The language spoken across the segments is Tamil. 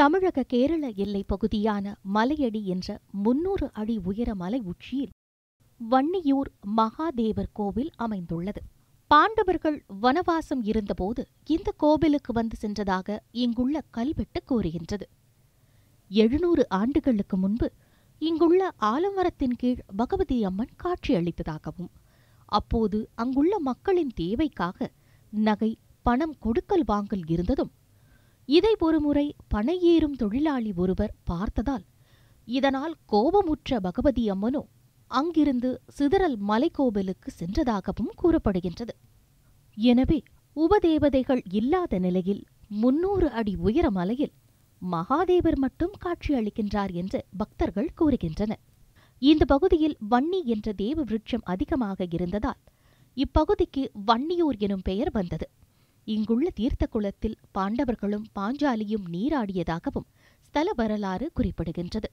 தமிழக கேரள எல்லைப் பகுதியான மலையடி என்ற முன்னூறு அடி உயர மலை உச்சியில் வன்னியூர் மகாதேவர் கோவில் அமைந்துள்ளது. பாண்டவர்கள் வனவாசம் இருந்தபோது இந்த கோவிலுக்கு வந்து சென்றதாக இங்குள்ள கல்வெட்டு கூறுகின்றது. எழுநூறு ஆண்டுகளுக்கு முன்பு இங்குள்ள ஆலமரத்தின் கீழ் பகவதி அம்மன் காட்சியளித்ததாகவும் அப்போது அங்குள்ள மக்களின் தேவைக்காக நகை பணம் கொடுக்கல் வாங்கல் இருந்ததும் இதை ஒருமுறை பனையேறும் தொழிலாளி ஒருவர் பார்த்ததால் இதனால் கோபமுற்ற பகவதி அம்மனோ அங்கிருந்து சிதறல் மலைக்கோவிலுக்கு சென்றதாகவும் கூறப்படுகின்றது. எனவே உபதேவதைகள் இல்லாத நிலையில் முன்னூறு அடி உயர மலையில் மகாதேவர் மட்டும் காட்சியளிக்கின்றார் என்று பக்தர்கள் கூறுகின்றனர். இந்த பகுதியில் வன்னி என்ற தேவ விருட்சம் அதிகமாக இருந்ததால் இப்பகுதிக்கு வன்னியூர் எனும் பெயர் வந்தது. இங்குள்ள தீர்த்த குளத்தில் பாண்டவர்களும் பாஞ்சாலியும் நீராடியதாகவும் ஸ்தல வரலாறு குறிப்பிடுகின்றது.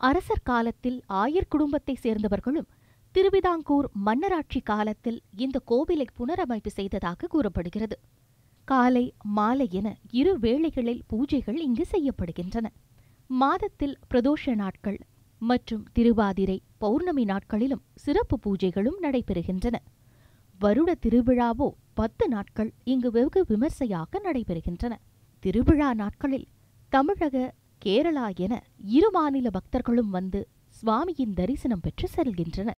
அரசர் காலத்தில் ஆயர் குடும்பத்தைச் சேர்ந்தவர்களும் திருவிதாங்கூர் மன்னராட்சி காலத்தில் இந்த கோவிலை புனரமைப்பு செய்ததாக கூறப்படுகிறது. காலை மாலை என இரு வேளைகளில் பூஜைகள் இங்கு செய்யப்படுகின்றன. மாதத்தில் பிரதோஷ நாட்கள் மற்றும் திருவாதிரை பௌர்ணமி நாட்களிலும் சிறப்பு பூஜைகளும் நடைபெறுகின்றன. வருட திருவிழாவோ பத்து நாட்கள் இங்கு வெகு விமர்சையாக நடைபெறுகின்றன. திருவிழா நாட்களில் தமிழக கேரளா என இரு மாநில பக்தர்களும் வந்து சுவாமியின் தரிசனம் பெற்று செல்கின்றனர்.